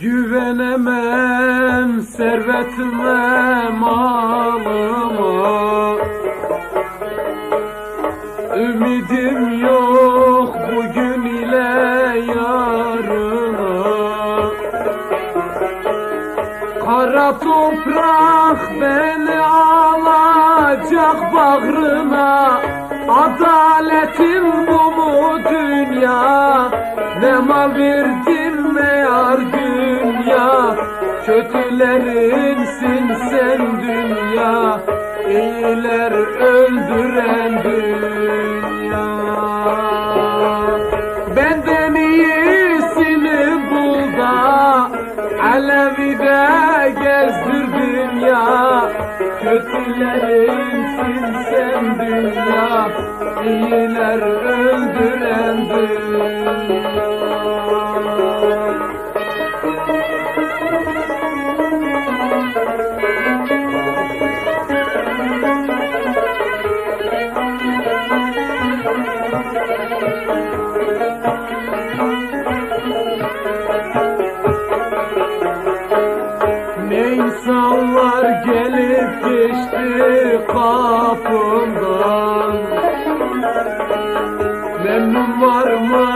Güvenemem servetime malıma. Ümidim toprak beni alacak bağrına. Adaletin bu mu dünya? Ne mal verdin ne yar dünya? Kötülerinsin sen dünya. İyiler öldüren dünya. Benden iyisini bul da gezdir dünya Kötülerinsin sen dünya İyiler öldüren dünya insanlar gelip geçti kapımdan Memnun var mı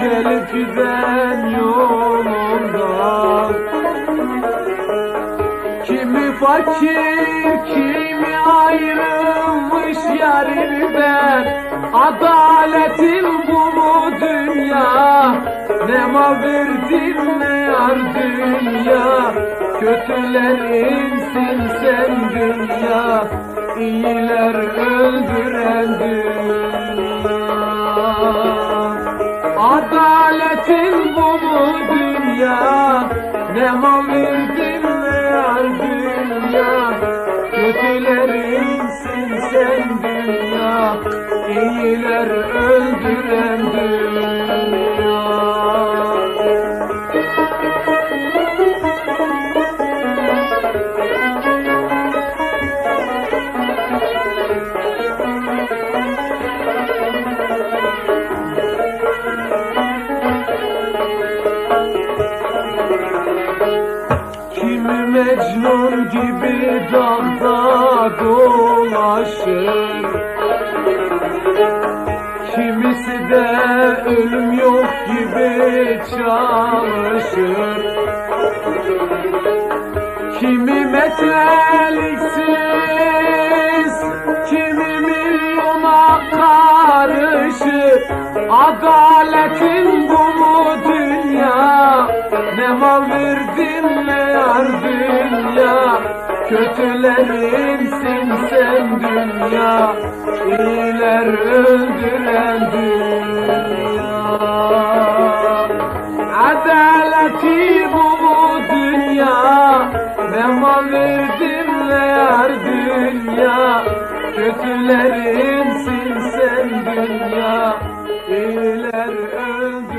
gelip giden yolundan? Kimi fakir kimi ayrılmış yarinden Adaletin bu mu dünya Ne mal verdin ne yar dünya Kötülerinsin sen dünya. İyiler öldüren dünya. Adaletin bu mu dünya? Ne mal verdin ne yar dünya Kötülerinsin sen dünya. İyiler öldüren Mecnun gibi dağda dolaşır. Kimisi de ölüm yok gibi çalışır. Kimi metreliksiz, kimi milyona karışır? Adaletin bu mu dünya? Ne mal verdin ne yar dünya Kötülerinsin sen dünya İyiler öldüren dünya. Adaleti bu dünya? Ne mal verdin ne yar dünya. Kötülerinsin sen dünya İyiler öldüren